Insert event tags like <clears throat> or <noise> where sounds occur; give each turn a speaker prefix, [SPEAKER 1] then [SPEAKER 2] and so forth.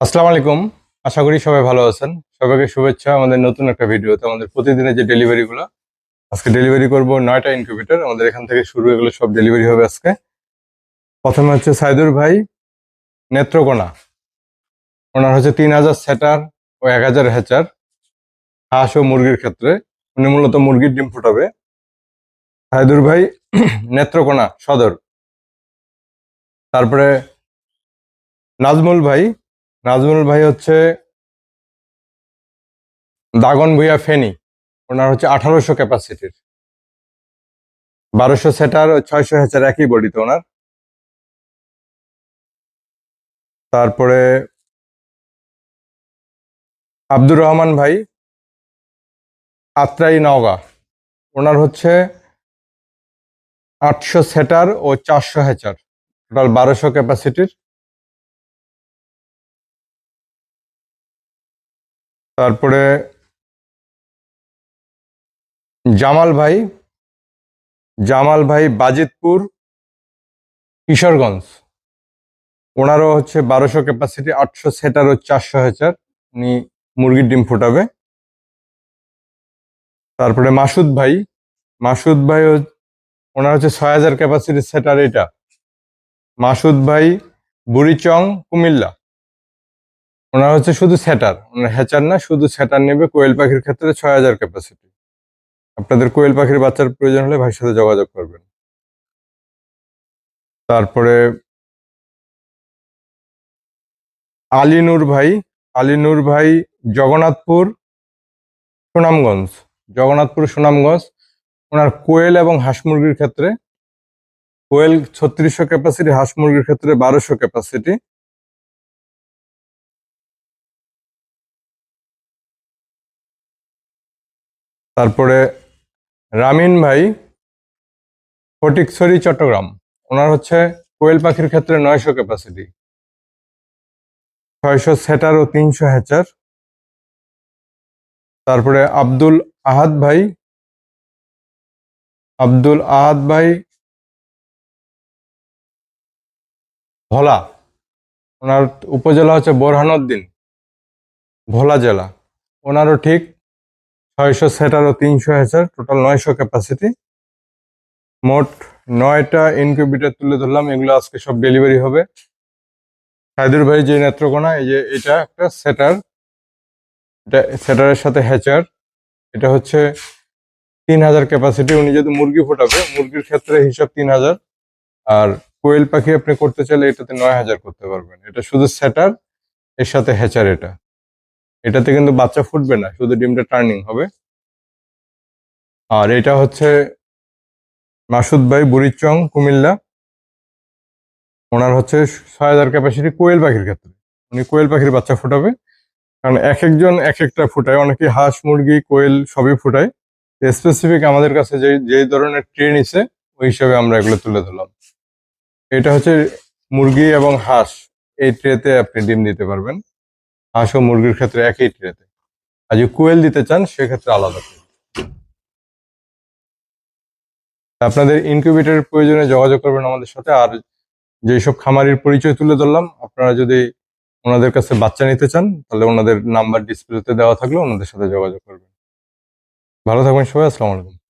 [SPEAKER 1] আসসালামু আলাইকুম। আশা করি সবাই ভালো আছেন। সবাইকে শুভেচ্ছা আমাদের নতুন একটা ভিডিওতে। আমাদের প্রতিদিনের যে ডেলিভারিগুলো আজকে ডেলিভারি করব নয়টা ইনকিউবেটর আমাদের এখান থেকে শুরু এগুলো সব ডেলিভারি হবে আজকে। প্রথমে হচ্ছে সাইদুর ভাই, নেত্রকোনা। ওনার হচ্ছে তিন হাজার সেটার ও এক হাজার হ্যাচার হাঁস ও মুরগির ক্ষেত্রে। উনি মূলত মুরগির ডিম ফুটাবে। সাইদুর ভাই, <clears throat> নেত্রকোনা সদর। তারপরে নাজমুল ভাই নাজমুল ভাই হচ্ছে দাগন ভুইয়া ফেনি। ওনার হচ্ছে আঠারোশো ক্যাপাসিটির। বারোশো সেটার ছয়শো হ্যাচার একই বডিতে ওনার। তারপরে আব্দুর রহমান ভাই আত্রাই নওগাঁ। ওনার হচ্ছে আটশো সেটার ও চারশো হ্যাচার টোটাল বারোশো ক্যাপাসিটির তারপরে জামাল ভাই জামাল ভাই বাজিতপুর, কিশোরগঞ্জ। ওনারও হচ্ছে বারোশো ক্যাপাসিটি আটশো সেটার ও চারশো হাজার উনি মুরগির ডিম ফুটাবে। তারপরে মাসুদ ভাই মাসুদ ভাই ওনার হচ্ছে ছয় হাজার ক্যাপাসিটি সেটার এটা। মাসুদ ভাই, বুড়িচং, কুমিল্লা। ওনার হচ্ছে শুধু স্যাটার ওনার হ্যাচার না, শুধু স্যাটার নেবে কোয়েল পাখির ক্ষেত্রে ছয় হাজার ক্যাপাসিটি আপনাদের কোয়েল পাখির বাচ্চার প্রয়োজন হলে ভাইয়ের সাথে যোগাযোগ করবেন। তারপরে আলিনুর ভাই আলিনুর ভাই জগন্নাথপুর, সুনামগঞ্জ জগন্নাথপুর, সুনামগঞ্জ। ওনার কোয়েল এবং হাঁস মুরগির ক্ষেত্রে, কোয়েল ছত্রিশশো ক্যাপাসিটি হাঁস মুরগির ক্ষেত্রে বারোশো ক্যাপাসিটি তারপরে রামিন ভাই, ফটিকছড়ি, চট্টগ্রাম। ওনার হচ্ছে কোয়েল পাখির ক্ষেত্রে নয়শো ক্যাপাসিটি ছয়শো সেটার ও তিনশো হ্যাচার। তারপরে আব্দুল আহাদ ভাই, আব্দুল আহাদ ভাই, ভোলা। ওনার উপজেলা হচ্ছে বোরহানুদ্দিন, ভোলা জেলা। ওনারও ঠিক ছয়শো সেটার ও তিনশো হ্যাচার টোটাল নয়শো ক্যাপাসিটি মোট নয়টা ইনকিউবেটর তুলে ধরলাম, এগুলো আজকে সব ডেলিভারি হবে। সাইদুর ভাই যে নেত্রকোনা, এই যে এটা একটা সেটার এটা সেটারের সাথে হ্যাচার। এটা হচ্ছে তিন হাজার ক্যাপাসিটি উনি যদি মুরগি ফোটাবে, মুরগির ক্ষেত্রে হিসাব তিন হাজার আর কোয়েল পাখি আপনি করতে চাইলে এটাতে নয় হাজার করতে পারবেন। এটা শুধু সেটার এর সাথে হ্যাচার এটা। এটাতে কিন্তু বাচ্চা ফুটবে না, শুধু ডিমটা টার্নিং হবে। আর এটা হচ্ছে মাসুদ ভাই বুড়িচং, কুমিল্লা। ওনার হচ্ছে ছয় হাজার ক্যাপাসিটি কোয়েল পাখির ক্ষেত্রে। উনি কোয়েল পাখির বাচ্চা ফোটাবে। কারণ এক একজন এক একটা ফুটায়, অনেকে হাঁস, মুরগি, কোয়েল সবই ফুটায়। স্পেসিফিক আমাদের কাছে যে যেই ধরনের ট্রেন ইসে ওই হিসাবে আমরা এগুলো তুলে ধরলাম। এটা হচ্ছে মুরগি এবং হাঁস, এই ট্রেতে আপনি ডিম দিতে পারবেন। হাঁস ও মুরগির ক্ষেত্রে একই ট্রেতে। আর যদি কোয়েল দিতে চান, সেক্ষেত্রে আলাদা। আপনাদের ইনকিউবেটরের প্রয়োজনে যোগাযোগ করবেন আমাদের সাথে। আর যেসব খামারির পরিচয় তুলে ধরলাম, আপনারা যদি ওনাদের কাছে বাচ্চা নিতে চান, তাহলে ওনাদের নাম্বার ডিসপ্লেতে দেওয়া থাকলে ওনাদের সাথে যোগাযোগ করবেন। ভালো থাকবেন সবাই, আসসালামু আলাইকুম।